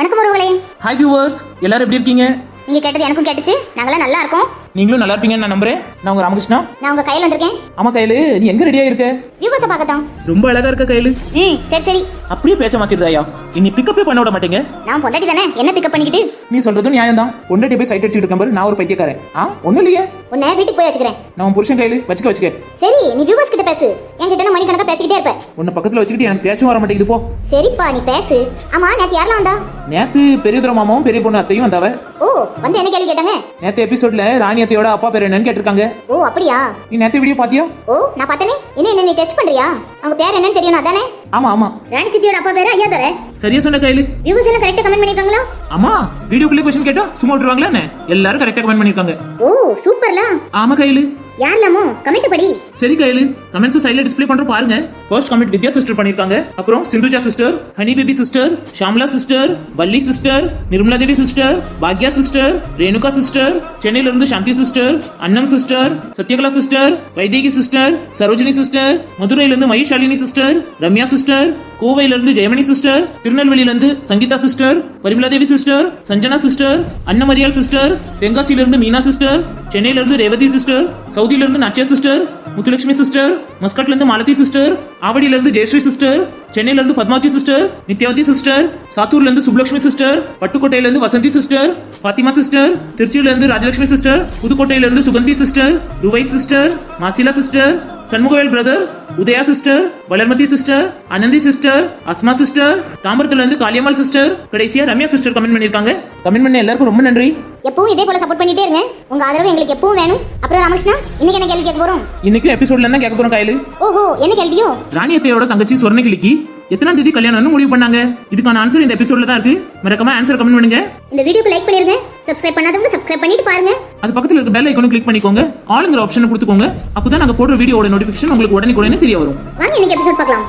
வணக்கம் உறவுகளே. Hi viewers எல்லாரும் எப்படி இருக்கீங்க? நீங்க கேட்டது எனக்கும் கேட்டுச்சு. நாங்களாம் நல்லா இருக்கோம். நீங்களும் நல்லா இருப்பீங்கன்னு நான் நம்புறேன். நான் உங்க ராமகிருஷ்ணா. நான் உங்க கையில் வந்திருக்கேன். ஆமா கையில நீ எங்க ரெடியா இருக்க? வியூவர்ஸை பார்க்கத்தான். ரொம்ப அழகா இருக்க கையில. ம் சரி சரி. அப்படியே பேச்ச மாத்திருதாயா இனி பிக்கப்பே பண்ண விட மாட்டேங்க. நான் பொண்டாட்டி தானே? என்ன பிக்கப் பண்ணிக்கிட்டு? நீ சொல்றதும் நியாயம் தான் ஒன்றே போய் சைட் அடிச்சுட்டு இருக்கேன் பாரு நான் ஒரு பைத்தியக்காரன். ஆ? ஒண்ணும் இல்லையே. உன்னை வீட்டுக்கு போய் வச்சுக்கிறேன். நான் உன் புருஷன் கையில வச்சுக்க வச்சுக்க. சரி நீ வியூவர்ஸ் கிட்ட பேசு. என்கிட்ட நான் மணிக்கணக்கா பேசிக்கிட்டே இருப்ப? உன்னை பக்கத்துல வச்சுக்கிட்டு எனக்கு பேச்சும் வர மாட்டேங்குது போ. சரிப்பா நீ பேசு. ஆமா நேத்து யாரெல்லாம் வந்தா? நேத்து பெரியதுர மாமாவும் பெரிய பொண்ணு அத்தையும் வந்தாவ. ஓ வந்து என்ன கேள்வி கேட்டாங்க? நேத்து எபிசோட்ல ராணி அத்தையோட அப்பா பேர் என்னன்னு கேட்டிருக்காங்க. ஓ அப்படியா? நீ நேத்து வீடியோ பாத்தியா ஓ நான் பார்த்தனே. என்ன என்ன நீ டெஸ்ட் பண்றியா? அவங்க பேர் என்னன்னு தெரியணும் அதானே? ஆமா ஆமா. ராணி சித்தியோட அப்பா பேரு ஐயா தர சரியா சொன்ன கையில? வியூவர்ஸ் எல்லாம் கரெக்டா கமெண்ட் பண்ணிருக்காங்களா? ஆமா வீடியோக்குள்ளே கொஸ்டின் கேட்டா சும்மா விட்டுருவாங்களா எல்லாரும் கரெக்டா கமெண்ட் பண்ணிருக்காங்க. ஓ சூப்பர்ல? ஆமா கையில. யாரெல்லாமோ கமெண்ட் படி. சரி கையில. கமெண்ட்ஸ் சைடுல டிஸ்ப்ளே பண்றோம் பாருங்க. ஃபர்ஸ்ட் கமெண்ட் வித்யா சிஸ்டர் பண்ணிருக்காங்க. அப்புறம் Sindhuja sister honey baby sister Shamla sister Valli sister Nirmala Devi sister Bhagya sister Renuka sister சென்னையில இருந்து Shanti sister Annam sister Sathyakala sister Vaidehi sister Sarojini sister மதுரையில இருந்து மயிஷாலினி சிஸ்டர் ரம்யா சிஸ்டர் கோவையில இருந்து ஜெயமணி சிஸ்டர் திருநெல்வேலியில இருந்து Sangeetha sister Parimala Devi sister Sanjana sister Annamariyal sister தென்காசியில இருந்து Meena sister சென்னையில இருந்து ரேவதி சிஸ்டர் சவுத் சவுதியில இருந்து நச்சியா சிஸ்டர் முத்துலட்சுமி சிஸ்டர் மஸ்கட்ல இருந்து மாலதி சிஸ்டர் ஆவடியில இருந்து ஜெயஸ்ரீ சிஸ்டர் சென்னையில இருந்து பத்மாவதி சிஸ்டர் நித்யாவதி சிஸ்டர் சாத்தூர்ல இருந்து சுப்லட்சுமி சிஸ்டர் பட்டுக்கோட்டையில இருந்து வசந்தி சிஸ்டர் பாத்திமா சிஸ்டர் திருச்சியில இருந்து ராஜலட்சுமி சிஸ்டர் புதுக்கோட்டையில இருந்து Suganthi sister ருவை sister Masila sister Shanmugavel brother Udaya sister Valarmathi sister Anandhi sister Asma sister தாம்பரத்துல இருந்து காளியம்மாள் சிஸ்டர் கடைசியா ரம்யா சிஸ்டர் கமெண்ட் பண்ணிருக்காங்க கமெண்ட் பண்ண எல்லாருக்கும் ரொம்ப நன்றி. எப்பவும் இதே போல சப்போர்ட் பண்ணிட்டே இருங்க. உங்க ஆதரவு எங்களுக்கு எப்பவும் வேணும். அப்புறம் ராமகிருஷ்ணா இன்னைக்கு என்ன கேள்வி கேட்க போறோம்? இன்னைக்கு எபிசோட்ல தான் கேட்க போறோம் கையில. ஓஹோ என்ன கேள்வியோ? ராணியத்தையோட தங்கச்சி சொர்ணகிளிக்கு எத்தனாம் தேதி கல்யாணம்னு முடிவு பண்ணாங்க. இதுக்கான ஆன்சர் இந்த எபிசோட்ல தான் இருக்கு. மறக்காம ஆன்சர் கமெண்ட் பண்ணுங்க. இந்த வீடியோக்கு லைக் பண்ணிருங்க. சப்ஸ்கிரைப் பண்ணாதவங்க சப்ஸ்கிரைப் பண்ணிட்டு பாருங்க. அது பக்கத்துல இருக்க பெல் ஐக்கானும் கிளிக் பண்ணிக்கோங்க. ஆளுங்கிற ஆப்ஷனை கொடுத்துக்கோங்க. அப்பதான் நாங்க போடுற வீடியோட நோட்டிபிகேஷன் உங்களுக்கு உடனே உடனே தெரிய வரும். வாங்க இன்னைக்கு எபிசோட் பார்க்கலாம்.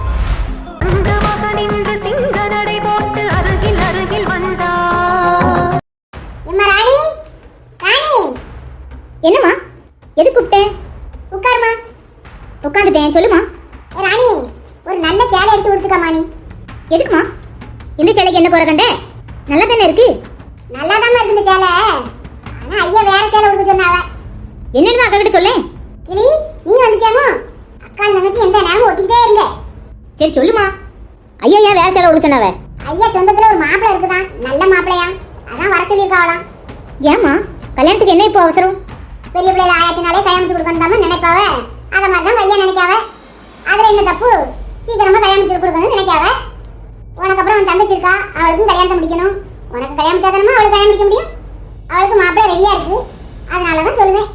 என்னம்மா? எது கூப்பிட்டேன் உட்காருமா. உட்காந்துட்டேன் சொல்லுமா. ராணி ஒரு நல்ல சேலை எடுத்து கொடுத்துக்கம்மா நீ. எதுக்குமா? இந்த சேலைக்கு என்ன குறை கண்ட? நல்லா தானே இருக்கு? நல்லா தான் இருக்கு இந்த சேலை. ஆனா ஐயா வேற சேலை கொடுக்க சொன்னாவ. என்னன்னு அக்கா கிட்ட சொல்லேன்? கிளி நீ வந்துட்டியாமோ அக்கா தங்கச்சி எந்த நேரமும் ஒட்டிக்கிட்டே இருங்க சரி சொல்லுமா. ஐயா ஏன் வேற சேலை கொடுக்க சொன்னாவ? ஐயா சொந்தத்துல ஒரு மாப்பிள்ளை இருக்குதான். நல்ல மாப்பிள்ளையா. அதான் வர சொல்லியிருக்காவலாம் ஏமா கல்யாணத்துக்கு என்ன இப்போ அவசரம்? பெரிய பிள்ளைல ஆயாத்தினாலே கல்யாணம் கொடுக்கணும் நினைப்பாவ? அத மாதிரி தான் ஐயா நினைக்காவ? அதுல என்ன தப்பு? சீக்கிரமா கல்யாணம் செய்து கொடுக்கணும்னு நினைக்காவ? உனக்கு அப்புறம் உன் தங்கச்சி இருக்கா? அவளுக்கும் கல்யாணத்தை முடிக்கணும். உனக்கு கல்யாணம் சாதனமா அவளுக்கு கல்யாணம் முடிக்க முடியும்? அவளுக்கு மாப்பிள்ளை ரெடியா இருக்கு. அதனால தான் சொல்லுவேன்.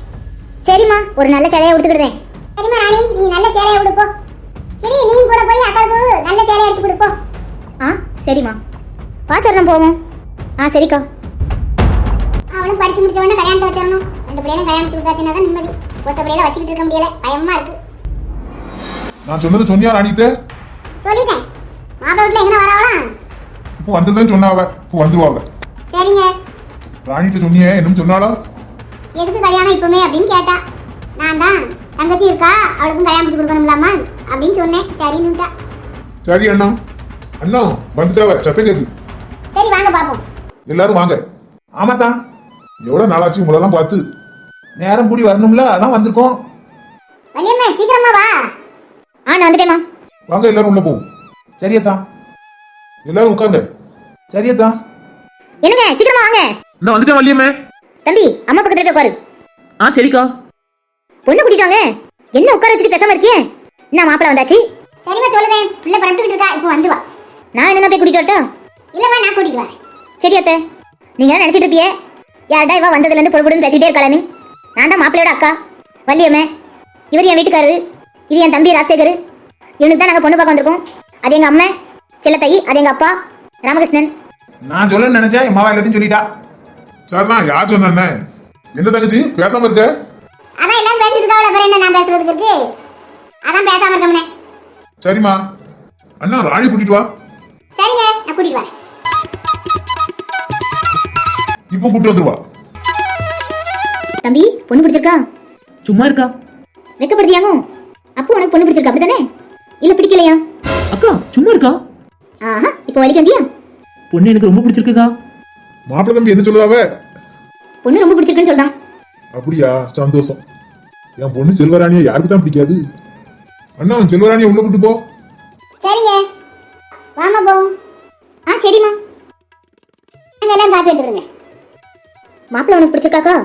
சரிம்மா ஒரு நல்ல சேலையை கொடுத்துக்கிடுவேன் சரிம்மா ராணி நீ நல்ல சேலையை கொடுப்போ கிளி நீ கூட போய் அக்காளுக்கு நல்ல சேலையை எடுத்து கொடுப்போ. ஆ சரிம்மா. பாசரணம் போவோம். ஆ சரிக்கா. அவளும் படிச்சு முடிச்ச உடனே கல்யாணத்தை வச்சிடணும். ரெண்டு பிள்ளைகளும் கல்யாணம் வச்சு கொடுத்தாச்சுன்னா தான் நிம்மதி. ஒத்த பிள்ளையில வச்சுக்கிட்டு இருக்க முடியல. பயமா இருக்கு. நான் சொன்னது சொன்னியா ராணிட்டு சொல்லிட்டேன். மாப்பிள்ளை எங்க வரவலாம் இப்போ வந்ததுன்னு சொன்னாவ. இப்போ வந்துருவாவ. சரிங்க. ராணிட்டு சொன்னியே என்னன்னு சொன்னாலோ எதுக்கு கல்யாணம் இப்பவுமே அப்படின்னு கேட்டா. நான் தான். தங்கச்சி இருக்கா? அவளுக்கும் கல்யாணம் வச்சு கொடுக்கணும்லாமா? அப்படின்னு சொன்னேன். சரின்னுட்டா சரி அண்ணா. அண்ணா வந்துட்டாவ. சத்தம் கேக்கு சரி வாங்க பாப்போம். எல்லாரும் வாங்க. ஆமாத்தான் எவ்வளவு நாளாச்சு உங்களெல்லாம் பார்த்து? நேரம் கூடி வரணும்ல? அதான் வந்திருக்கோம். வள்ளியம்மா சீக்கிரமா வா. ஆ நான் வந்துட்டேம்மா. வாங்க எல்லாரும் உள்ள போவோம். சரியத்தா எல்லாரும் உட்காங்க சரியத்தா என்னங்க சீக்கிரமா வாங்க. இந்த வந்துட்டேன் வள்ளியம்மே. தம்பி அம்மா பக்கத்துல போய் உட்காரு. ஆ சரிக்கா. பொண்ணு கூட்டிட்டாங்க என்ன உட்கார வச்சுட்டு பேசாம இருக்கியே? என்ன மாப்பிள வந்தாச்சு? சரிம்மா சொல்லுதேன் பிள்ளை பரப்பிட்டு இருக்கா. இப்போ வந்து வா. நான் என்ன போய் கூட்டிட்டு வரட்டா இல்லம்மா நான் கூட்டிட்டு வரேன். சரி அத்தை. நீங்க நினைச்சிட்டு இருப்பியே? யார்டா இவ வந்ததுல இருந்து பொழுதுன்னு பேசிட்டே இருக்காளன்னு? நான் தான் மாப்பிள்ளையோட அக்கா. வள்ளியம்மே இவர் என் வீட்டுக்காரரு இது என் தம்பி ராஜசேகர். இவனுக்கு தான் நாங்க பொண்ணு பார்க்க வந்திருக்கோம். அது எங்க அம்மா செல்லத்தாயி அது எங்க அப்பா ராமகிருஷ்ணன். நான் சொல்ல நினைச்சேன் மாவா எல்லாத்தையும் சொல்லிட்டா. சரிதான் யார் சொன்ன எந்த தங்கச்சி? பேசாம இருக்க. அதான் எல்லாம் பேசிட்டு இருக்காவல அப்புறம் என்ன நான் பேசுறதுக்கு இருக்கு? அதான் பேசாம இருக்கோம்னே சரிம்மா. அண்ணா ராணி கூட்டிட்டு வா. சரிங்க நான் கூட்டிட்டு வரேன். இப்போ கூட்டு வந்துருவா. தம்பி பொண்ணு பிடிச்சிருக்கா? சும்மா இருக்கா? வெக்கப்படுத்தியாங்க. அப்போ உனக்கு பொண்ணு பிடிச்சிருக்கா அப்படிதானே இல்ல பிடிக்கலையா? அக்கா சும்மா இருக்கா? ஆஹா இப்போ வலிக்கு வந்தியா? பொண்ணு எனக்கு ரொம்ப பிடிச்சிருக்குக்கா. மாப்பிள்ளை தம்பி என்ன சொல்லுதாவ? பொண்ணு ரொம்ப பிடிச்சிருக்குன்னு சொல்றான். அப்படியா சந்தோஷம். என் பொண்ணு செல்வராணியை யாருக்கு தான் பிடிக்காது? அண்ணா அவன் செல்வராணியை உள்ள கூட்டு போ. சரிங்க. வாமா போவோம் ஆ சரிம்மா. நாங்க எல்லாம் காப்பி எடுத்துருங்க மாப்பிள்ளை உனக்கு பிடிச்சிருக்காக்கா?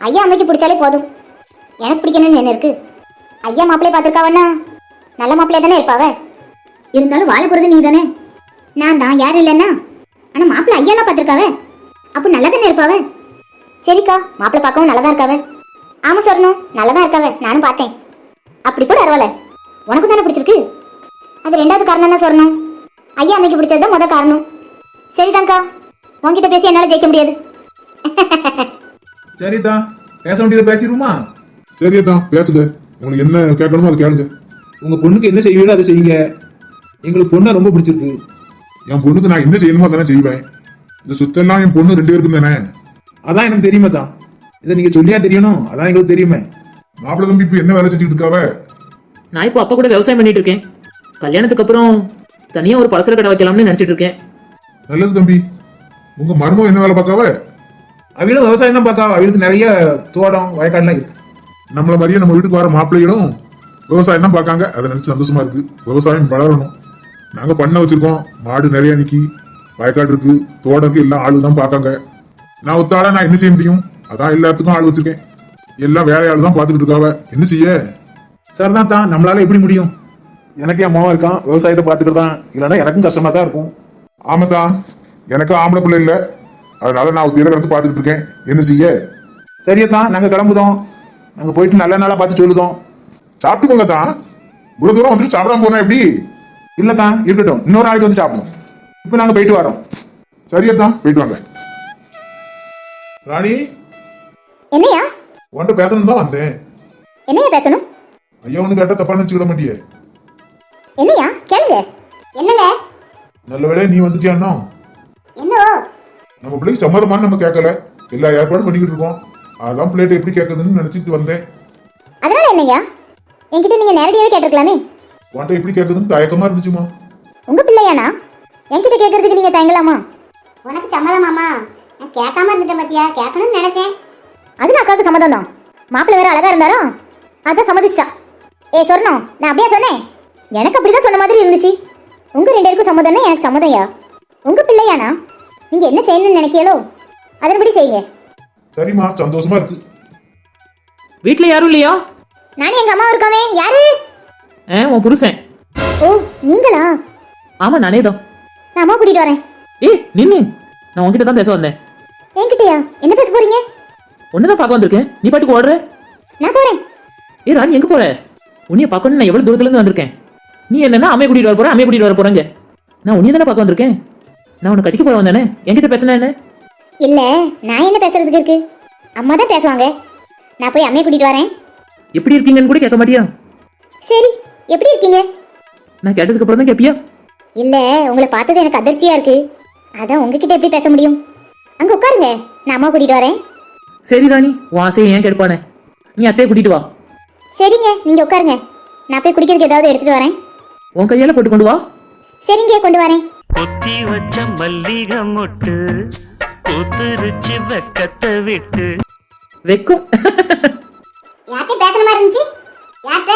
ஐயா அம்மைக்கு பிடிச்சாலே போதும். எனக்கு பிடிக்கணும்னு என்ன இருக்கு? ஐயா மாப்பிள்ளை பார்த்துருக்காவண்ணா நல்ல மாப்பிள்ளை தானே இருப்பாவ? இருந்தாலும் வாழ போகிறது நீ தானே நான் தான் யாரும் இல்லைன்னா. ஆனால் மாப்பிள்ளை ஐயா தான் பார்த்துருக்காவ? அப்போ நல்லா தானே இருப்பாவ? சரிக்கா மாப்பிள்ளை பார்க்கவும் நல்லா தான் இருக்காவ. ஆமாம் சொல்லணும் நல்லா தான் இருக்காவ. நானும் பார்த்தேன். அப்படி கூட பரவாயில்ல. உனக்கும் தானே பிடிச்சிருக்கு? அது ரெண்டாவது காரணம் தான் சொல்லணும் ஐயா அன்னைக்கு பிடிச்சது தான் முத காரணம். சரிதான்க்கா. உன்கிட்ட பேசி என்னால் ஜெயிக்க முடியாது. சரிதான் பேச வேண்டியதை பேசிடுமா சரியதான் பேசுங்க உங்களுக்கு என்ன கேட்கணுமோ அதை கேளுங்க. உங்க பொண்ணுக்கு என்ன செய்வீங்களோ அதை செய்யுங்க. எங்களுக்கு பொண்ணை ரொம்ப பிடிச்சிருக்கு. என் பொண்ணுக்கு நான் என்ன செய்யணுமோ அதெல்லாம் செய்வேன். இந்த சுத்தெல்லாம் என் பொண்ணு ரெண்டு பேருக்கும் தானே? அதான் எனக்கு தெரியுமா தான். இதை நீங்க சொல்லியா தெரியணும்? அதான் எங்களுக்கு தெரியுமே. மாப்பிள்ளை தம்பி இப்ப என்ன வேலை செஞ்சுட்டு இருக்காவ? நான் இப்போ அப்பா கூட விவசாயம் பண்ணிட்டு இருக்கேன். கல்யாணத்துக்கு அப்புறம் தனியா ஒரு பலசர கடை வைக்கலாம்னு நினைச்சிட்டு இருக்கேன். நல்லது தம்பி. உங்க மருமகம் என்ன வேலை பார்க்காவ? அவளும் விவசாயம் தான் பார்க்கா அவளுக்கு நிறைய தோட்டம் வயக்காடுலாம் இருக்கு. நம்மள மாதிரியே நம்ம வீட்டுக்கு வர மாப்பிள்ளைகளும் விவசாயம் தான் பார்க்காங்க. அதை நினைச்சு சந்தோஷமா இருக்கு. விவசாயம் வளரணும். நாங்க பண்ண வச்சிருக்கோம். மாடு நிறைய நிக்கி வயக்காடு இருக்கு தோட்டம் இருக்கு எல்லாம் ஆளு தான் பார்க்காங்க. நான் ஒத்தாளா நான் என்ன செய்ய முடியும்? அதான் எல்லாத்துக்கும் ஆள் வச்சிருக்கேன். எல்லாம் வேலையாளு தான் பார்த்துக்கிட்டு இருக்காவ. என்ன செய்ய? சார் தான் தான் நம்மளால எப்படி முடியும்? எனக்கு என் மாவன் இருக்கான். விவசாயத்தை பார்த்துக்கிறதான். இல்லைன்னா எனக்கும் கஷ்டமா தான் இருக்கும். ஆமாதான் எனக்கு ஆம்பளை பிள்ளை இல்ல. அதனால நான் ஒத்தியில கிடந்து பார்த்துக்கிட்டு இருக்கேன். என்ன செய்ய? சரியா தான் நாங்க கிளம்புதோம். நாங்க போயிட்டு நல்ல நாளா பார்த்து சொல்லுதோம். சாப்பிட்டுக்கோங்க தான் இவ்வளவு தூரம் வந்துட்டு சாப்பிடாம போனா எப்படி? இல்ல தான் இருக்கட்டும். இன்னொரு நாளைக்கு வந்து சாப்பிடணும். இப்போ நாங்க போயிட்டு வரோம். சரியா தான் போயிட்டு வாங்க. ராணி? என்னையா? உன்கிட்ட பேசணும் தான் வந்தேன். என்னையா பேசணும்? ஐயா ஒண்ணு கேட்டா தப்பா நினைச்சுக்கிட மாட்டியே. என்னையா? கேளுங்க. என்னங்க? நல்ல வேலையா நீ வந்துட்டியாண்ணா என்னவோ? நம்ம பிள்ளைக்கு சம்மதமான்னு நம்ம கேட்கல எல்லா ஏற்பாடும் பண்ணிக்கிட்டு இருக்கோம். அதான் பிள்ளைகிட்ட எப்படி கேட்குதுன்னு நினைச்சிட்டு வந்தேன். அதனால என்னையா என்கிட்ட நீங்க நேரடியாவே கேட்டிருக்கலாமே. உன்கிட்ட எப்படி கேட்குதுன்னு தயக்கமா இருந்துச்சுமா? உங்க பிள்ளையானா? என்கிட்ட கேட்கறதுக்கு நீங்க தயங்கலாமா? உனக்கு சம்மதமாமா? நான் கேட்காம இருந்துட்டேன் பாத்தியா? கேட்கணும்னு நினைச்சேன். அது அக்காவுக்கு சம்மதம் தான் மாப்பிள்ளை வேற அழகா இருந்தாரோ? அதான் சம்மதிச்சிட்டா ஏ சொன்னோம் நான் அப்படியே சொன்னேன். எனக்கு அப்படிதான் சொன்ன மாதிரி இருந்துச்சு. உங்க ரெண்டு பேருக்கும் சம்மதம்னா எனக்கு சம்மதம்யா? உங்க பிள்ளையானா? நீங்க என்ன செய்யணும்னு நினைக்கலோ அதன்படி செய்யுங்க. சரிம்மா சந்தோஷமா இருக்கு. வீட்ல யாரும் இல்லையா? நானும் எங்க அம்மா இருக்காமே. யாரு? ஆ உன் புருஷன். ஓ நீங்களா? ஆமா நானே தான். நான் அம்மா கூட்டிட்டு வரேன். ஏய் நின்னு. நான் உன்கிட்ட தான் பேச வந்தேன். என்கிட்டயா? என்ன பேச போறீங்க? தான் பார்க்க வந்திருக்கேன். நீ பாட்டுக்கு ஓடுற. நான் போறேன். ஏ ராணி எங்க போற? உன்னைய பார்க்கணும் நான் எவ்வளவு தூரத்துல இருந்து வந்திருக்கேன். நீ என்னன்னா அம்மையை கூட்டிட்டு வர போற அம்மையை கூட்டிட்டு வர போறேங்க. நான் உன்னைய தானே பார்க்க வந்திருக்கேன்? நான் உன்னை கட்டிக்க போற வந்தானே? என்கிட்ட பேசினா என்ன? இல்ல நான் என்ன பேசுறதுக்கு இருக்கு? அம்மா தான் பேசுவாங்க. நான் போய் அம்மையை கூட்டிட்டு வரேன். எப்படி இருக்கீங்கன்னு கூட கேட்க மாட்டியா? சரி எப்படி இருக்கீங்க? நான் கேட்டதுக்கு அப்புறம் தான் கேப்பியா? இல்ல உங்களை பார்த்தது எனக்கு அதிர்ச்சியா இருக்கு. அதான் உங்ககிட்ட எப்படி பேச முடியும்? அங்க உட்காருங்க நான் அம்மா கூட்டிட்டு வரேன். சரி ராணி உன் ஆசையை ஏன் கெடுப்பானே? நீ அத்தையை கூட்டிட்டு வா. சரிங்க நீங்க உட்காருங்க. நான் போய் குடிக்கிறதுக்கு ஏதாவது எடுத்துட்டு வரேன். உன் கையால போட்டு கொண்டு வா. சரிங்க கொண்டு வரேன். கொத்தி வச்ச மல்லிகை மொட்டு பூத்துருச்சு வெக்கத்தை விட்டு. வெக்கும். யார்கிட்ட பேசுற மாதிரி இருந்துச்சு? யார்கிட்ட?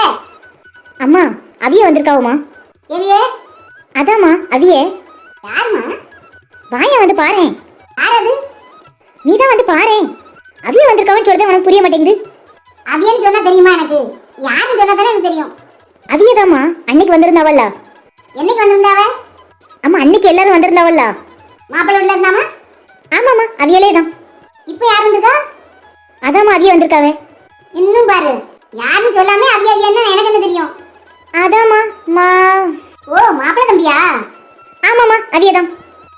அம்மா அவிய வந்திருக்காவுமா. எவியே? அதாம்மா அவியே. யாருமா வாயா வந்து பாரேன். யார் அது நீ தான் வந்து பாரேன். அவிய வந்திருக்காவன்னு சொல்றது உனக்கு புரிய மாட்டேங்குது. அவியன்னு சொன்னா தெரியுமா எனக்கு? யாருன்னு சொன்னா தானே எனக்கு தெரியும். அவியதாம்மா அன்னைக்கு வந்திருந்தாவல்ல. என்னைக்கு வந்திருந்தாவ? அம்மா அன்னைக்கு எல்லாரும் வந்திருந்தாவல்ல? மாப்பிள்ளை வீட்டுல இருந்தாமா? ஆமாம்மா அவியலே தான் இப்போ யார் வந்திருக்கா? அதாம்மா அவிய வந்திருக்காவே. இன்னும் பாரு. யாருன்னு சொல்லாம அவிய அவியன்னு எனக்கு என்ன தெரியும்? அதாம்மா மா. ஓ மாப்பிள்ளை தம்பியா? ஆமாம்மா அவியதான்.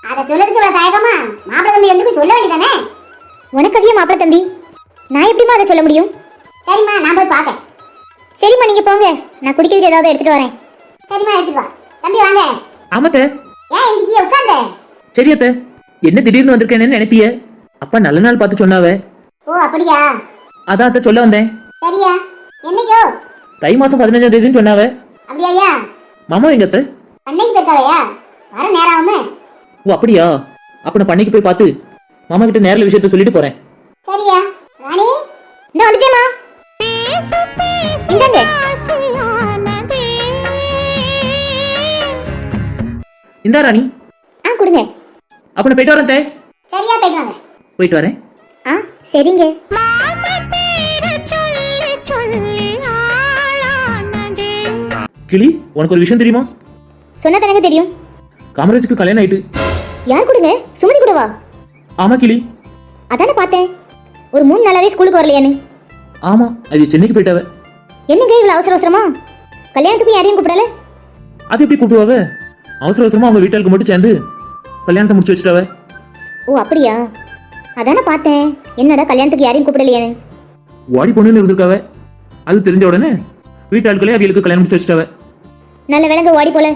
அதை சொல்லதுக்கு இவ்வளவு தயக்கமா மாப்பிள்ளை தம்பி வந்து சொல்ல வேண்டியதானே? உனக்கு அவிய மாப்பிள தம்பி? நான் எப்படிம்மா அதை சொல்ல முடியும்? சரிம்மா நான் போய் பார்க்கேன் சரிம்மா நீங்க போங்க. நான் குடிக்கிறதுக்கு ஏதாவது எடுத்துட்டு வரேன். சரிம்மா எடுத்துட்டு வா. தம்பி வாங்க. ஆமாத்த ஏன் இன்றைக்கு உட்கார்ந்த. சரி அத்தை என்ன திடீர்னு வந்திருக்கேன்னு நினைப்பிய? அப்பா நல்ல நாள் பார்த்து சொன்னாவ. ஓ அப்படியா? அதான் அத்தை சொல்ல வந்தேன். சரியா? என்னைக்கோ? தை மாசம் பதினஞ்சாம் தேதின்னு சொன்னாவ. மாமா எங்க அத்தை? அன்னைக்கு போயிருக்காவையா வர நேரம் ஆகுமே ஓ அப்படியா? அப்ப நான் பண்ணிக்கு போய் பார்த்து மாமா கிட்ட நேரில் விஷயத்த சொல்லிட்டு போறேன். சரியா? ராணி இந்த வந்துட்டேமா இந்தாங்க. இந்தா ராணி. ஆ கொடுங்க. அப்ப நான் போயிட்டு வரேன் தே. சரியா போயிட்டு வாங்க. போயிட்டு வரேன். ஆ சரிங்க. கிளி உனக்கு ஒரு விஷயம் தெரியுமா? சொன்னா எனக்கு தெரியும். காமராஜுக்கு கல்யாணம் ஆயிட்டு. யார் கொடுங்க? சுமதி கூடவா ஆமா கிளி. அதானே பார்த்தேன். ஒரு மூணு நாளாவே ஸ்கூலுக்கு வரலையான்னு. ஆமா அது சென்னைக்கு போயிட்டாவ. என்னங்க இவ்வளவு அவசர அவசரமா? கல்யாணத்துக்கு யாரையும் கூப்பிடல? அது எப்படி கூப்பிடுவாவ? அவசர அவசரமா அவங்க வீட்டாளுக்கு மட்டும் சேர்ந்து கல்யாணத்தை முடிச்சு வச்சுட்டாவ? ஓ அப்படியா? அதானே பார்த்தேன். என்னடா கல்யாணத்துக்கு யாரையும் கூப்பிடலையான்னு. ஓடி பொண்ணுன்னு இருந்திருக்காவ? அது தெரிஞ்ச உடனே வீட்டாளுக்களே அவியலுக்கு கல்யாணம் முடிச்சு வச்சுட்டாவ. நல்ல விலங்கு ஓடி போல.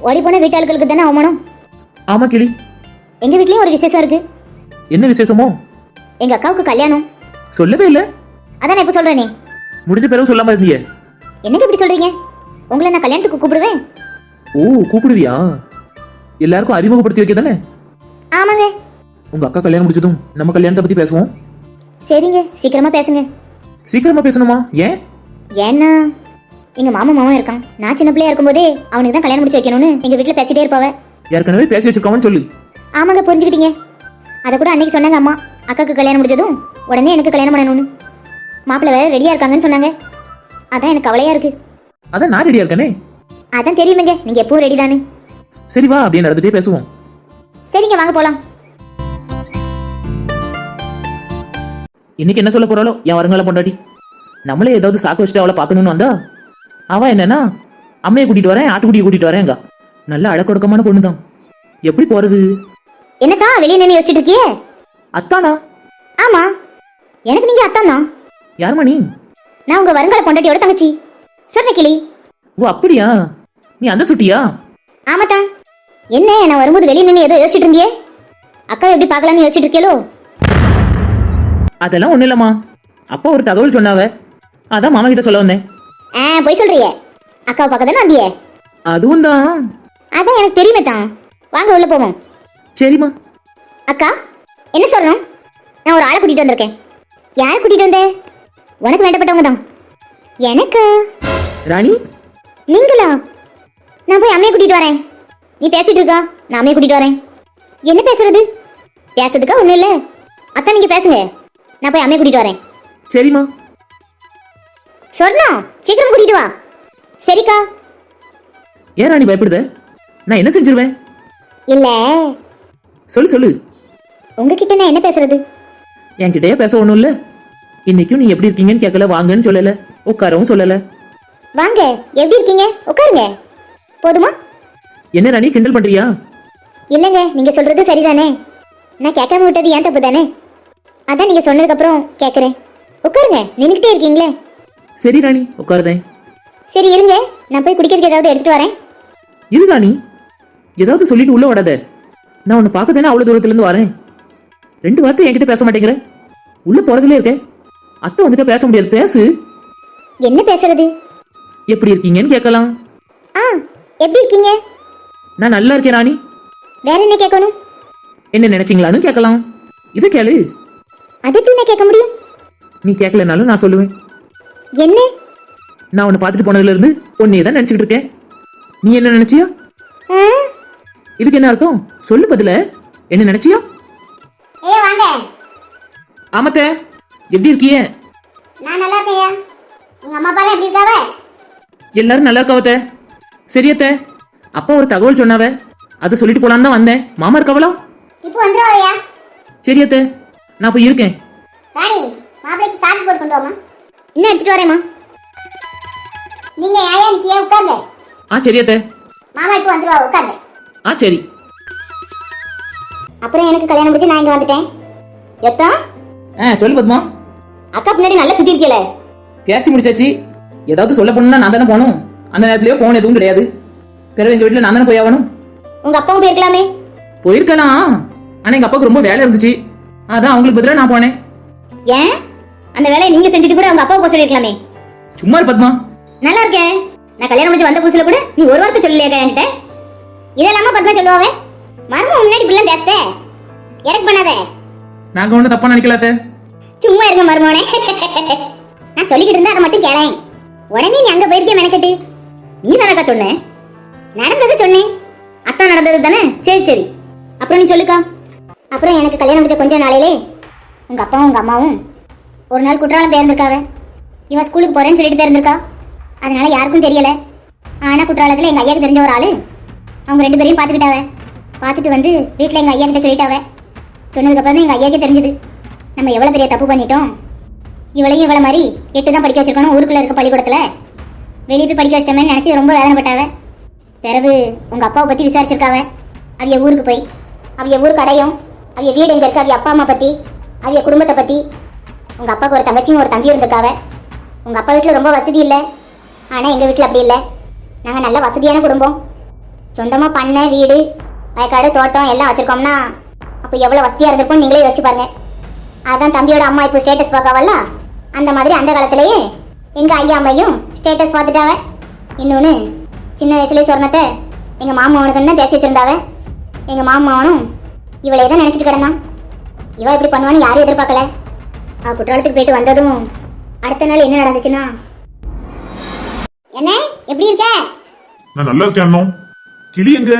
ஓடி போன வீட்டாளுகளுக்கு தானே அவமானம்? ஆமா கிளி. எங்க வீட்லயும் ஒரு விசேஷம் இருக்கு. என்ன விசேஷமோ? எங்க அக்காவுக்கு கல்யாணம். சொல்லவே இல்ல. அதான் இப்ப சொல்றேனே. முடிஞ்ச பிறகு சொல்லாம இருந்தியே. என்னங்க இப்படி சொல்றீங்க? உங்களை நான் கல்யாணத்துக்கு கூப்பிடுவேன். ஓ கூப்பிடுவியா? எல்லாருக்கும் அறிமுகப்படுத்தி வைக்க தானே? ஆமாங்க. உங்க அக்கா கல்யாணம் முடிச்சதும் நம்ம கல்யாணத்தை பத்தி பேசுவோம். சரிங்க சீக்கிரமா பேசுங்க. சீக்கிரமா பேசணுமா? ஏன்? ஏன்னா எங்க மாமா மாமா இருக்கான். நான் சின்ன பிள்ளையா இருக்கும்போதே அவனுக்கு தான் கல்யாணம் முடிச்சு வைக்கணும்னு எங்க வீட்டுல பேசிட்டே இருப்பாவ. ஏற்கனவே பேசி வச்சிருக்காங்கன்னு சொல்லு. ஆமாங்க புரிஞ்சுக்கிட்டீங்க. அதை கூட அன்னைக்கு சொன்னாங்க அம்மா. அக்காக்கு கல்யாணம் முடிச்சதும் உடனே எனக்கு கல்யாணம் பண்ணணும்னு. மாப்பிள்ளை வேற ரெடியா இருக்காங்கன்னு சொன்னாங்க. அதான் எனக்கு கவலையா இருக்கு. அதான் நான் ரெடியா இருக்கனே. அதான் தெரியுமேங்க. நீங்க எப்பவும் ரெடி தானே. சரி வா அப்படியே நடந்துட்டே பேசுவோம். சரிங்க வாங்க போலாம். இன்னைக்கு என்ன சொல்ல போறாளோ? என் வருங்கால பொண்டாட்டி. நம்மளே ஏதாவது சாக்கு வச்சுட்டு அவளை பார்க்கணும்னு வந்தா? அவ என்னன்னா அம்மையை கூட்டிட்டு வரேன் ஆட்டுக்குட்டியை கூட்டிட்டு வரேங்க நல்ல அடக்கொடுக்கமான பொண்ணு தான் எப்படி போறது? என்னக்கா வெளியே நின்று யோசிச்சுட்டு இருக்கியே? அத்தானா? ஆமா. எனக்கு நீங்க அத்தான் தான். யாருமா நீ நான் உங்க வருங்கால பொண்டாட்டியோட தங்கச்சி. சொன்ன கிளி ஓ அப்படியா? நீ அந்த சுட்டியா? ஆமாத்தான். என்ன நான் வரும்போது வெளியே நின்று ஏதோ யோசிச்சுட்டு இருந்தியே? அக்கா எப்படி பார்க்கலாம்னு யோசிச்சுட்டு இருக்கியலோ? அதெல்லாம் ஒண்ணு இல்லம்மா. அப்பா ஒரு தகவல் சொன்னாவ அதான் மாமா கிட்ட சொல்ல வந்தேன். ஆ போய் சொல்றியே. அக்காவை பார்க்க தானே வந்தியே? அதுவும் தான். அதான் எனக்கு தெரியுமே தான். வாங்க உள்ள போவோம். சரிம்மா. அக்கா என்ன சொல்றோம்? நான் ஒரு ஆளை கூட்டிட்டு வந்திருக்கேன். யார் கூட்டிட்டு வந்தே? உனக்கு வேண்டப்பட்டவங்க தான். எனக்கு. ராணி? நீங்களா? நான் போய் அம்மையை கூட்டிட்டு வரேன். நீ பேசிட்டு இருக்கா நான் அம்மையை கூட்டிட்டு வரேன். என்ன பேசுறது? பேசுறதுக்கா ஒண்ணும் இல்ல. அக்கா நீங்க பேசுங்க. நான் போய் அம்மையை கூட்டிட்டு வரேன். சரிம்மா. சொர்ணம் சீக்கிரம் கூட்டிட்டு வா. சரிக்கா. ஏன் ராணி பயப்படுத? நான் என்ன செஞ்சிருவேன்? இல்ல. சொல்லு சொல்லு. உங்ககிட்ட நான் என்ன பேசுறது? என்கிட்டயே பேச ஒண்ணும் இல்ல. இன்னைக்கும் நீ எப்படி இருக்கீங்கன்னு கேட்கல வாங்கன்னு சொல்லல. உட்காரவும் சொல்லல. வாங்க எப்படி இருக்கீங்க? உட்காருங்க. போதுமா? என்ன ராணி கிண்டல் பண்றியா? இல்லைங்க நீங்க சொல்றது சரிதானே? நான் கேட்காம விட்டது ஏன் தப்பு தானே அதான் நீங்க சொன்னதுக்கு அப்புறம் கேட்கறேன் உட்காருங்க நின்றுக்கிட்டே இருக்கீங்களே. சரி ராணி உட்காருதேன். சரி இருங்க. நான் போய் குடிக்கிறதுக்கு ஏதாவது எடுத்துட்டு வரேன். இரு ராணி ஏதாவது சொல்லிட்டு உள்ள வராத நான் உன்னை பார்க்க தானே அவ்வளவு தூரத்துல இருந்து வரேன். ரெண்டு வார்த்தை என்கிட்ட பேச மாட்டேங்கிற. உள்ள போறதுல இருக்கேன். அத்தை வந்துட்டு பேச முடியாது. பேசு. என்ன பேசுறது? எப்படி இருக்கீங்கன்னு கேட்கலாம். ஆ எப்படி இருக்கீங்க? நான் நல்லா இருக்கேன் ராணி. வேற என்ன கேட்கணும்? என்ன நினைச்சீங்களான்னு கேட்கலாம். இதை கேளு. அது எப்படி நான் கேட்க முடியும்? நீ கேட்கலனாலும் நான் சொல்லுவேன். என்ன? நான் உன்னை பார்த்துட்டு போனதுல இருந்து உன்னையே தான் நினைச்சுக்கிட்டு இருக்கேன். நீ என்ன நினைச்சியா? இதுக்கு என்ன அர்த்தம்? சொல்லு பதில. என்ன நினைச்சியா? ஏ வாங்க. ஆமத்த எப்படி இருக்கியே? நான் நல்லா இருக்கேன்யா. உங்க அம்மா அப்பாலாம் எப்படி இருக்காவ? எல்லாரும் நல்லா இருக்காவத்த சரியத்த அப்பா ஒரு தகவல் சொன்னாவ? அதை சொல்லிட்டு போலான்னு தான் வந்தேன். மாமா இருக்கவளா? இப்போ வந்துருவாவையா? சரியத்த நான் போய் இருக்கேன். ராணி மாப்பிள்ளைக்கு காப்பி போட்டு கொண்டு வாமா இன்னும் எடுத்துட்டு வரேம்மா. நீங்க ஏன் நிக்கிய உட்காருங்க. ஆ சரியத்த மாமா இப்போ வந்துருவா உட்காருங்க. ஆ சரி. அப்புறம் எனக்கு கல்யாணம் முடிச்சு நான் இங்க வந்துட்டேன். எத்தா? ஆ சொல்லு பத்மா. அக்கா பின்னாடி நல்லா சுத்தி இருக்கீல பேசி முடிச்சாச்சு. ஏதாவது சொல்ல போனா நான் தானே போகணும். அந்த நேரத்துலயே ஃபோன் எதுவும் கிடையாது. பிறகு எங்க வீட்டுல நான் தானே போய் ஆகணும்? உங்க அப்பாவும் போயிருக்கலாமே. போயிருக்கலாம் ஆனா எங்க அப்பாவுக்கு ரொம்ப வேலை இருந்துச்சு. அதான் அவங்களுக்கு பதிலா நான் போனேன். ஏன்? அந்த வேலையை நீங்க செஞ்சுட்டு கூட உங்க அப்பாவை போக சொல்லிருக்கலாமே சும்மா இரு பத்மா. நல்லா இருக்கேன். நான் கல்யாணம் முடிச்சு வந்த புதுசுல கூட நீ ஒரு வார்த்தை சொல்லலையா என்கிட்ட? இதெல்லாம பத்மா சொல்லுவாவே? மர்மம் முன்னாடி இப்படிலாம் பேச எனக்கு பண்ணாத. நாங்க ஒன்றும் தப்பா நினைக்கல அத்தை. சும்மா இருங்க மருமோனே. நான் சொல்லிக்கிட்டு இருந்தா அதை மட்டும் கேளேன். உடனே நீ அங்க போயிருக்கே மெனக்கட்டு? நீ தானக்கா சொன்ன? நடந்தது சொன்னேன் அத்தான் நடந்தது தானே? சரி சரி. அப்புறம் நீ சொல்லுக்கா. அப்புறம் எனக்கு கல்யாணம் முடிச்ச கொஞ்ச நாளையிலே உங்க அப்பாவும் உங்க அம்மாவும் ஒரு நாள் குற்றாலம் பேர்ந்திருக்காவ இவன் ஸ்கூலுக்கு போறேன்னு சொல்லிட்டு பேர்ந்திருக்கா அதனால யாருக்கும் தெரியல. ஆனா குற்றாலத்துல எங்க ஐயாக்கு தெரிஞ்ச ஒரு ஆளு அவங்க ரெண்டு பேரையும் பார்த்துக்கிட்டாவ. பார்த்துட்டு வந்து வீட்டில் எங்கள் ஐயா கிட்ட சொல்லிட்டாவ சொன்னதுக்கப்புறம் தான் எங்கள் ஐயாக்கே தெரிஞ்சுது. நம்ம எவ்வளோ பெரிய தப்பு பண்ணிட்டோம். இவளையும் இவ்வளோ மாதிரி எட்டு தான் படிக்க வச்சிருக்கணும். ஊருக்குள்ளே இருக்க பள்ளிக்கூடத்தில் வெளியே போய் படிக்க வச்சிட்டோமேன்னு நினச்சி ரொம்ப வேதனைப்பட்டாவ. பிறகு உங்கள் அப்பாவை பற்றி விசாரிச்சிருக்காவ. அவிய ஊருக்கு போய். அவிய ஊருக்கு அடையும். அவிய வீடு எங்கே இருக்கு? அவிய அப்பா அம்மா பற்றி அவிய குடும்பத்தை பற்றி உங்கள் அப்பாவுக்கு ஒரு தங்கச்சியும் ஒரு தம்பியும் இருந்திருக்காவ. உங்கள் அப்பா வீட்டில் ரொம்ப வசதி இல்லை. ஆனால் எங்கள் வீட்டில் அப்படி இல்லை. நாங்கள் நல்ல வசதியான குடும்பம். சொந்தமாக பண்ணை வீடு வயக்காடு தோட்டம் எல்லாம் வச்சுருக்கோம்னா அப்போ எவ்வளோ வசதியாக இருந்திருக்கும் நீங்களே யோசிச்சு பாருங்க. அதான் தம்பியோட அம்மா இப்போ ஸ்டேட்டஸ் பார்க்கவல்ல அந்த மாதிரி அந்த காலத்திலேயே எங்க ஐயா அம்மையும் ஸ்டேட்டஸ் பார்த்துட்டாவ. இன்னொன்று சின்ன வயசுலயே சொர்ணத்தை எங்க மாமாவனுக்கு தான் பேசி வச்சிருந்தாவ. எங்க மாமாவனும் இவளே தான் நினைச்சிட்டு கிடந்தான். இவ இப்படி பண்ணுவான்னு யாரும் எதிர்பார்க்கல. அவ குற்றாலத்துக்கு போயிட்டு வந்ததும் அடுத்த நாள் என்ன நடந்துச்சுன்னா என்ன எப்படி இருக்க? நான் நல்லா இருக்கேன் கிளி எங்க?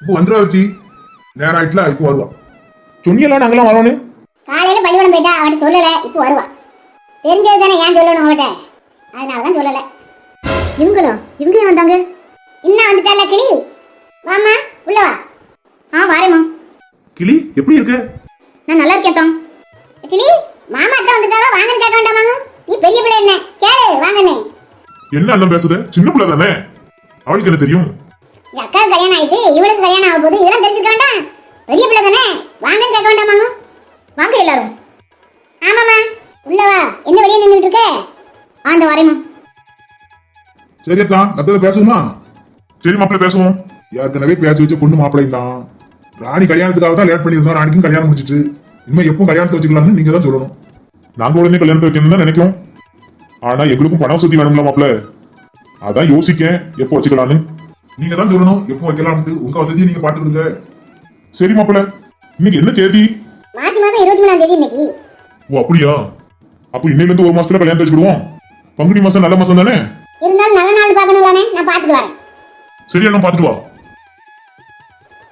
இப்போ வந்துடா வச்சு நேரம் ஆயிட்டுல இப்போ வருவா. சொன்னியெல்லாம் நாங்களாம் வரோன்னு? காலையில பள்ளிக்கூடம் போயிட்டா அவட்ட சொல்லல இப்போ வருவா. தெரிஞ்சது தானே ஏன் சொல்லணும் அவட்ட அதனால தான் சொல்லல. இவங்களா? இவங்க ஏன் வந்தாங்க? இன்னும் வந்துட்டால கிளி? வாமா உள்ள வா. ஆ வாரேம்மா. கிளி எப்படி இருக்க? நான் நல்லா இருக்கேன் தான் கிளி மாமா அத்தை வந்துட்டாவா வாங்கன்னு கேட்க வேண்டாமாங்க நீ பெரிய பிள்ளை என்ன? கேளு வாங்கன்னு. என்ன அண்ணன் பேசுத? சின்ன பிள்ளை தானே? அவளுக்கு என்ன தெரியும்? அக்காவுக்கு கல்யாணம் ஆயிட்டு இவளுக்கு கல்யாணம் ஆக போகுது இதெல்லாம் தெரிஞ்சுக்க வேண்டாம். பெரிய பிள்ளை தானே? வாங்கன்னு கேட்க வேண்டாமாங்க வாங்க எல்லாரும். ஆந்த வரேம்மா சரியத்தான் மத்தத பேசுவோமா சரி மாப்பிள்ள பேசுவோம். ஏற்கனவே பேசி வச்ச பொண்ணு மாப்பிள்ளையும் தான் ராணி கல்யாணத்துக்காக தான் லேட் பண்ணியிருந்தோம். ராணிக்கும் கல்யாணம் முடிச்சிட்டு இனிமே எப்பவும் கல்யாணத்தை வச்சுக்கலாம்னு நீங்க தான் சொல்லணும். நாங்க உடனே கல்யாணத்தை வைக்கணும்னு தான் நினைக்கிறோம். ஆனா எங்களுக்கும் பணம் சுத்தி வேணும்ல மாப்பிள்ள அதான் யோசிக்கேன். எப்போ வச்சுக்கலாம்னு. நீங்க தான் சொல்லணும். எப்போ வைக்கலாம்னு உங்க வசதியை நீங்க பாத்துக்கிடுங்க சரி மாப்பிள்ள இன்னைக்கு என்ன தேதி? மாசி மாதம் இருபத்தி மூணாம் தேதி இன்னைக்கு. ஓ அப்படியா? அப்ப இன்னையில இருந்து ஒரு மாசத்துல கல்யாணத்தை வச்சுக்கிடுவோம். பங்குனி மாசம் நல்ல மாசம் தானே? இருந்தாலும் நல்ல நாள் பார்க்கணும்லானே நான் பார்த்துட்டு வரேன். சரி அண்ணா பாத்துட்டு வா.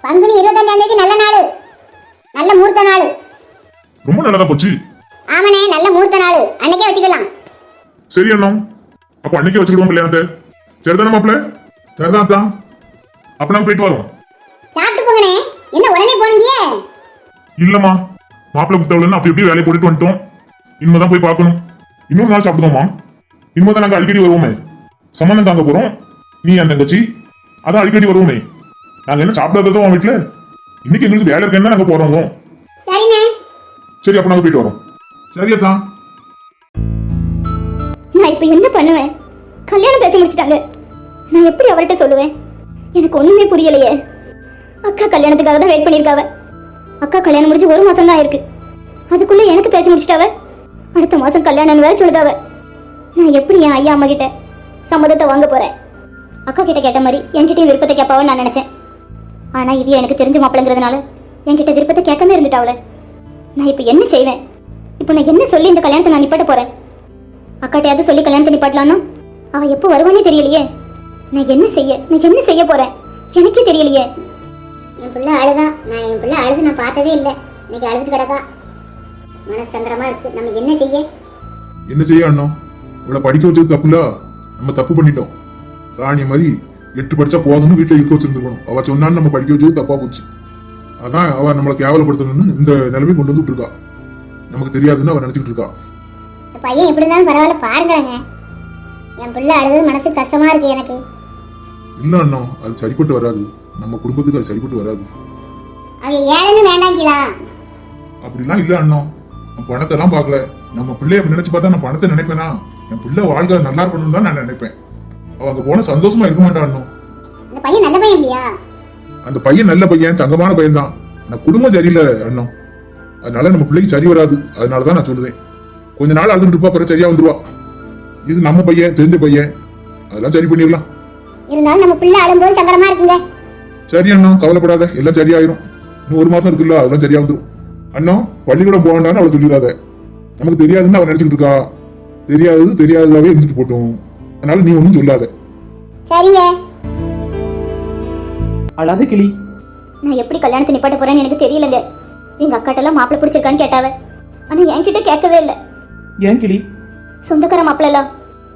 பங்குனி இருபத்தஞ்சாம் தேதி நல்ல நாள். நல்ல மூர்த்த நாள். ரொம்ப நல்லதா போச்சு. ஆமாண்ணே நல்ல மூர்த்த நாள். அன்னைக்கே வச்சுக்கலாம். சரி அண்ணா. அப்ப அன்னைக்கு வச்சுக்கிடுவோம் கல்யாணத்தை. சரிதானே மாப்பிள்ள? சரிதான் தான் அப்ப நாங்க போயிட்டு வரோம். சாப்பிட்டு போங்கண்ணே. என்ன உடனே போனீங்க? இல்லம்மா. மாப்பிள்ள கூப்பிட்டவளன்னு அப்படி இப்படி வேலையை போட்டுட்டு வந்துட்டோம். இனிமேதான் போய் பார்க்கணும். இன்னொரு நாள் சாப்பிடுவோமா இனிமேதான் நாங்க அடிக்கடி வருவோமே. சம்மந்தம் தாங்க போறோம். நீ அந்த தங்கச்சி அதான் அடிக்கடி வருவோமே. நாங்க என்ன சாப்பிடாததும் உன் வீட்டுல? இன்னைக்கு எங்களுக்கு வேலை இருக்கேன்னு நாங்க போறோம்? சரி அப்ப நாங்க போயிட்டு வரோம். சரியத்தான் நான் இப்போ என்ன பண்ணுவேன்? கல்யாணம் பேசி முடிச்சிட்டாங்க. நான் எப்படி அவர்கிட்ட சொல்லுவேன்? எனக்கு ஒண்ணுமே புரியலையே. அக்கா கல்யாணத்துக்காக தான் வெயிட் பண்ணியிருக்காவ. அக்கா கல்யாணம் முடிஞ்சு ஒரு மாசம் தான் இருக்கு அதுக்குள்ள எனக்கு பேசி முடிச்சிட்டாவ? அடுத்த மாசம் கல்யாணம்னு வேற சொல்லுதாவ? நான் எப்படி என் ஐயா அம்மா கிட்ட சம்மதத்தை வாங்க போறேன்? அக்கா கிட்ட கேட்ட மாதிரி என்கிட்டயும் விருப்பத்தை கேட்பாவன்னு நான் நினைச்சேன். ஆனா இது எனக்கு தெரிஞ்ச மாப்பிள்ளைங்கிறதுனால என்கிட்ட விருப்பத்தை கேட்காம இருந்துட்டாவல நான் இப்போ என்ன செய்வேன்? இப்போ நான் என்ன சொல்லி இந்த கல்யாணத்தை நான் நிப்பாட்ட போறேன்? அக்காட்டையாவது சொல்லி கல்யாணத்தை நிப்பாட்டலான்னா அவ எப்போ வருவானே தெரியலையே. நான் என்ன செய்ய நான் என்ன செய்ய போறேன்? எனக்கே தெரியலையே. என் பிள்ளை அழுதான் நான் என் பிள்ளை அழுது நான் பார்த்ததே இல்லை. இன்னைக்கு அழுதுட்டு கிடக்கா. மனசு சங்கடமா இருக்கு. நம்ம என்ன செய்ய? என்ன செய்ய அண்ணா? இவளை படிக்க வச்சது தப்புல நம்ம தப்பு பண்ணிட்டோம். ராணி மாதிரி எட்டு படிச்சா போதும்னு வீட்டுல இருக்க வச்சிருந்துருக்கணும். அவ சொன்னான்னு நம்ம படிக்க வச்சது தப்பா போச்சு. அதான் அவ நம்மளை கேவலப்படுத்தணும்னு இந்த நிலைமை கொண்டு வந்து இருக்கா. நமக்கு தெரியாதுன்னு அவ நினைச்சுக்கிட்டு இருக்கா. பையன் எப்படி இருந்தாலும் பரவாயில்ல பாருங்களேங்க. என் பிள்ளை அழுது மனசு கஷ்டமா இருக்கு எனக்கு. இல்ல அண்ணா அது சரிப்பட்டு வராது. நம்ம குடும்பத்துக்கு அது சரிப்பட்டு வராது. அவ ஏழைன்னு வேண்டாங்கீதா அப்படிலாம் இல்ல அண்ணா. நான் பணத்தை எல்லாம் பார்க்கல. நம்ம பிள்ளைய நினைச்சு பார்த்தா நான் பணத்தை நினைப்பேனா? என் பிள்ளை வாழ்க்கை நல்லா இருக்கணும்னு தான் நான் நினைப்பேன். அவ அங்க போன சந்தோஷமா இருக்க மாட்டான் அண்ணா இந்த பையன் நல்ல பையன் இல்லையா? அந்த பையன் நல்ல பையன் தங்கமான பையன் தான். நான் குடும்பம் சரியில்லை அண்ணன் அதனால நம்ம பிள்ளைக்கு சரி வராது. அதனால தான் நான் சொல்லுதேன். கொஞ்ச நாள் அழுதுட்டு இருப்பா பிறகு சரியா வந்துருவா. இது நம்ம பையன் தெரிஞ்ச பையன். அதெல்லாம் சரி பண்ணிடலாம். இருந்தாலும் நம்ம பிள்ளை அழும்போது சங்கடமா இருக்குங்க. சரி அண்ணா. கவலைப்படாத. எல்லாம் சரியாயிரும். இன்னும் ஒரு மாசம் இருக்குல்ல அதெல்லாம் சரியா வந்துரும். அண்ணன் பள்ளிக்கூடம் போக வேண்டாம்னு அவளை சொல்லிடாத. நமக்கு தெரியாதுன்னு அவன் நினைச்சிட்டு இருக்கா. தெரியாதது தெரியாததாவே இருந்துட்டு போட்டோம். அதனால நீ ஒன்றும் சொல்லாத. சரிங்க. அழாத கிளி. நான் எப்படி கல்யாணத்தை நிப்பாட்ட போறேன்னு எனக்கு தெரியலங்க. எங்க அக்காட்டெல்லாம் மாப்பிள்ளை பிடிச்சிருக்கான்னு கேட்டாவ. ஆனா என்கிட்ட கேட்கவே இல்லை. ஏன் கிளி? சொந்தக்கார மாப்பிள்ளலாம்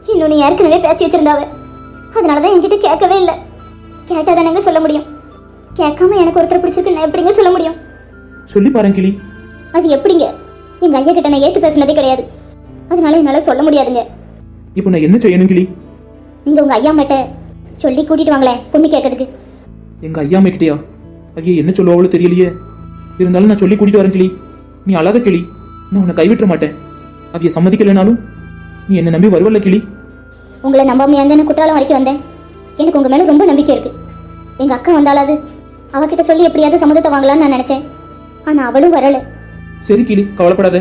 இன்னொன்னு ஏற்கனவே பேசி வச்சிருந்தாவ. அதனாலதான் என்கிட்ட கேட்கவே இல்லை. கேட்டாதானங்க சொல்ல முடியும். கேட்காம எனக்கு ஒருத்தர் பிடிச்சிருக்கு நான் எப்படிங்க சொல்ல முடியும்? சொல்லி பாருங்க கிளி. அது எப்படிங்க? எங்க ஐயா கிட்ட நான் ஏத்து பேசுனதே கிடையாது. அதனால என்னால சொல்ல முடியாதுங்க. இப்போ நான் என்ன செய்யணும் கிளி? நீங்க உங்க ஐயா மேட்ட சொல்லி கூட்டிட்டு வாங்களேன் பொண்ணு கேட்கறதுக்கு. எங்க ஐயா கிட்டயா? ஐயா என்ன சொல்லுவாவளோ தெரியலையே. இருந்தாலும் நான் சொல்லி கூட்டிட்டு வரேன் கிளி. நீ அழாத கிளி. நான் உன்னை கைவிட்ட மாட்டேன். அவைய சம்மதிக்கலைனாலும் நீ என்ன நம்பி வருவல்ல கிளி. உங்களை நம்பாம எங்க குற்றாலம் வரைக்கும் வந்தேன்? எனக்கு உங்க மேல ரொம்ப நம்பிக்கை இருக்கு. எங்க அக்கா வந்தாலாவது அவகிட்ட சொல்லி எப்படியாவது சம்மதத்தை வாங்கலாம்னு நான் நினைச்சேன். ஆனா அவளும் வரல. சரி கிளி கவலைப்படாத.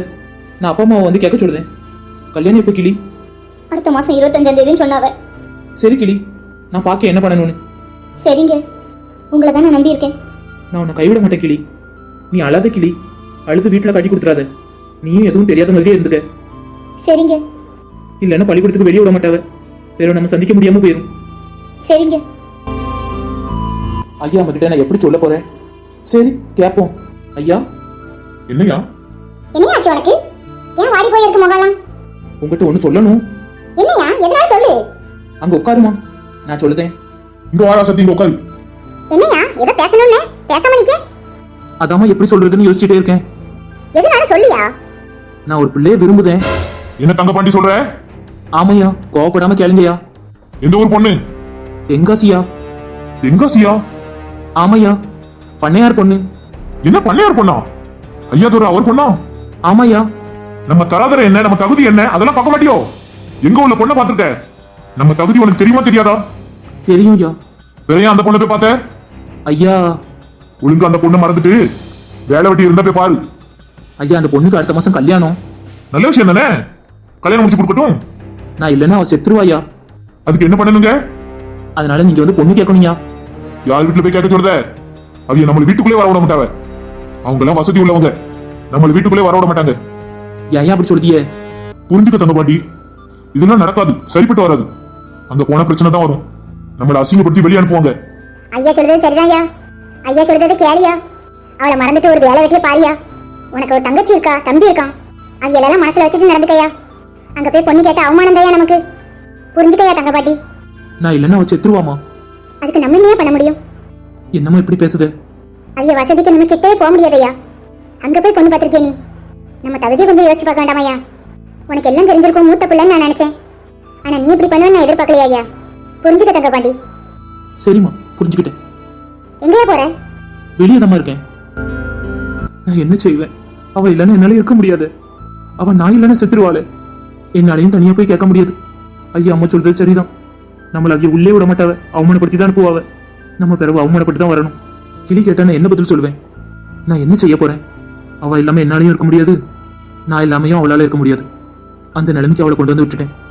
நான் அப்பா அம்மாவை வந்து கேட்க சொல்லுதேன். கல்யாணம் எப்போ கிளி? அடுத்த மாசம் இருபத்தஞ்சாம் தேதின்னு சொன்னாவ. சரி கிளி நான் பார்க்க என்ன பண்ணணும்னு. சரிங்க. உங்களை தான் நான் நம்பியிருக்கேன். நான் உன்னை கைவிட மாட்டேன் கிளி. நீ அழாத கிளி. அழுது வீட்டில் கட்டி கொடுத்துறாத நீயும் எதுவும் தெரியாத மாதிரியே இருந்துக்க. சரிங்க. இல்லைன்னா பள்ளிக்கூடத்துக்கு வெளியே விட மாட்டாவ. வேற நம்ம சந்திக்க முடியாம போயிடும் சரிங்க. ஐயா நம்ம கிட்ட நான் எப்படி சொல்ல போறேன்? சரி கேட்போம் ஐயா? என்னையா? என்னையாச்சு உனக்கு? ஏன் வாடி போயிருக்கு முகலாம் உங்ககிட்ட ஒன்று சொல்லணும்? என்னையா? எதனால சொல்லு. அங்க உட்காருமா. நான் சொல்லுதேன். இங்க வாரா சத்தி இங்க உட்காரு. என்னையா? எதை பேசணும்னு? பேசாம நிக்க. அதாம்மா எப்படி சொல்றதுன்னு யோசிச்சுட்டே இருக்கேன். எதனால சொல்லியா? நான் ஒரு பிள்ளைய விரும்புதேன். என்ன தங்க பாண்டி சொல்ற? ஆமையா கோவப்படாம கேளுங்கய்யா. எந்த ஊர் பொண்ணு? தென்காசியா. தென்காசியா? ஆமையா பண்ணையார் பொண்ணு. என்ன பண்ணையார் பொண்ணா? ஐயா தோற அவர் பொண்ணா? ஆமாய்யா நம்ம தராதர என்ன நம்ம தகுதி என்ன? அதெல்லாம் பார்க்க மாட்டியோ? எங்க உள்ள பொண்ணை பார்த்திருக்க? நம்ம தகுதி உனக்கு தெரியுமா தெரியாதா? தெரியும் ஐயா. வேற ஏன் அந்த பொண்ணை போய் பார்த்த? ஐயா. ஒழுங்கா அந்த பொண்ணை மறந்துட்டு வேலை வெட்டி இருந்தா போய் பாரு. ஐயா அந்த பொண்ணுக்கு அடுத்த மாசம் கல்யாணம். நல்ல விஷயம் தானே? கல்யாணம் முடிச்சு கொடுக்கட்டும். நான் இல்லைன்னா அவ செத்துருவாயா அதுக்கு என்ன பண்ணணுங்க? அதனால நீங்க வந்து பொண்ணு கேட்கணும்யா. யார் வீட்டுல போய் கேட்க சொல்றத அவங்க நம்ம வீட்டுக்குள்ளே வர விட மாட்டாங்க அவங்க எல்லாம் வசதி உள்ளவங்க. நம்ம வீட்டுக்குள்ளே வர விட மாட்டாங்க. ஏன் அப்படி சொல்லியே புரிஞ்சுக்க தங்க பாட்டி இதெல்லாம் நடக்காது. சரிப்பட்டு வராது. அங்க போன பிரச்சனை தான் வரும். நம்மள அசிங்கப்படுத்தி வெளியே அனுப்புவாங்க. ஐயா சொல்றது சரிதான்யா ஐயா. சொல்றது கேளியா. அவளை மறந்துட்டு ஒரு வேலை வெட்டிய பாரியா. உனக்கு ஒரு தங்கச்சி இருக்கா? தம்பி இருக்கான். அது எல்லாம் மனசுல வச்சுட்டு நடந்துக்கயா? அங்க போய் பொண்ணு கேட்ட அவமானம் தாயா நமக்கு? புரிஞ்சுக்கயா தங்க பாட்டி நான் இல்லைன்னா அவ செத்துருவாமா? அதுக்கு நம்ம என்ன பண்ண முடியும்? என்னம்மா இப்படி பேசுத? அவைய வசதிக்கு நம்ம கிட்டே போக முடியாதையா அங்க போய் பொண்ணு பார்த்திருக்கே நீ? நம்ம தகுதியை கொஞ்சம் யோசிச்சு பார்க்க வேண்டாமையா உனக்கு எல்லாம் தெரிஞ்சிருக்கும் மூத்த பிள்ளைன்னு நான் நினைச்சேன். ஆனா நீ இப்படி பண்ணுவேன்னு நான் எதிர்பார்க்கலையா ஐயா? புரிஞ்சுக்க தங்க பாண்டி. சரிம்மா புரிஞ்சுக்கிட்டேன். எங்கேயா போற? வெளியே தான் இருக்கேன். நான் என்ன செய்வேன்? அவ இல்லைன்னா என்னால இருக்க முடியாது. அவ நான் இல்லைன்னா செத்துருவாளே. என்னாலையும் தனியா போய் கேட்க முடியாது. ஐயா அம்மா சொல்றது சரிதான். நம்மள அவைய உள்ளே விட மாட்டாவ. அவமானப்படுத்தி தான் அனுப்புவாவ. நம்ம பிறகு அவமானப்பட்டு தான் வரணும். கிளி கேட்டா நான் என்ன பதில் சொல்லுவேன்? நான் என்ன செய்ய போறேன்? அவ இல்லாம என்னாலையும் இருக்க முடியாது. நான் இல்லாமையும் அவளால இருக்க முடியாது. அந்த நிலைமைக்கு அவளை கொண்டு வந்து விட்டுட்டேன்.